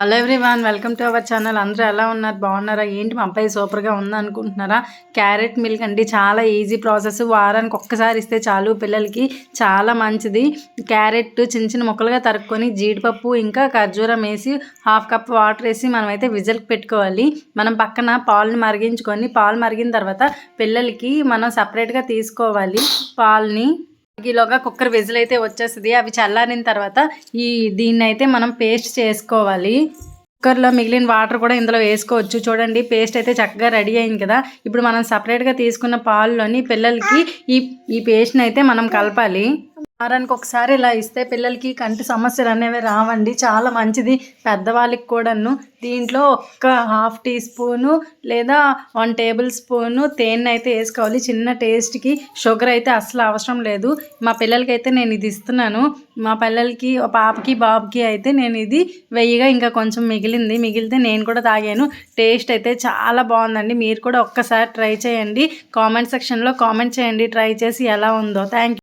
Hello everyone welcome to our channel అందరూ ఎలా ఉన్నారు? బాగున్నారా? ఏంటి మా అబ్బాయి సూపర్గా ఉందనుకుంటున్నారా క్యారెట్ మిల్క్ అండి చాలా ఈజీ ప్రాసెస్ వారానికి ఒక్కసారి ఇస్తే చాలు పిల్లలకి చాలా మంచిది. క్యారెట్ చిన్న చిన్న ముక్కలుగా తరుక్కొని జీడిపప్పు ఇంకా ఖర్జూరం వేసి హాఫ్ కప్ వాటర్ వేసి మనం అయితే విజిల్కి పెట్టుకోవాలి. మనం పక్కన పాలుని మరిగించుకొని పాలు మరిగిన తర్వాత పిల్లలకి మనం సపరేట్గా తీసుకోవాలి. పాలని ఈలోగా కుక్కర్ విజిల్ అయితే వచ్చేస్తుంది. అవి చల్లారిన తర్వాత ఈ దీన్ని అయితే మనం పేస్ట్ చేసుకోవాలి. కుక్కర్లో మిగిలిన వాటర్ కూడా ఇందులో వేసుకోవచ్చు. చూడండి పేస్ట్ అయితే చక్కగా రెడీ అయింది కదా. ఇప్పుడు మనం సపరేట్గా తీసుకున్న పాల్లోని పిల్లలకి ఈ ఈ పేస్ట్ని అయితే మనం కలపాలి. వారానికి ఒకసారి ఇలా ఇస్తే పిల్లలకి కంటి సమస్యలు అనేవి రావండి. చాలా మంచిది. పెద్దవాళ్ళకి కూడాను. దీంట్లో ఒక్క హాఫ్ టీ స్పూను లేదా వన్ టేబుల్ స్పూను తేనె అయితే వేసుకోవాలి. చిన్న టేస్ట్కి. షుగర్ అయితే అసలు అవసరం లేదు. మా పిల్లలకి అయితే నేను ఇది ఇస్తున్నాను. మా పిల్లలకి పాపకి బాబుకి అయితే నేను ఇది వెయ్యిగా ఇంకా కొంచెం మిగిలింది. మిగిలితే నేను కూడా తాగాను. టేస్ట్ అయితే చాలా బాగుందండి. మీరు కూడా ఒక్కసారి ట్రై చేయండి. కామెంట్ సెక్షన్లో కామెంట్ చేయండి. ట్రై చేసి ఎలా ఉందో. థ్యాంక్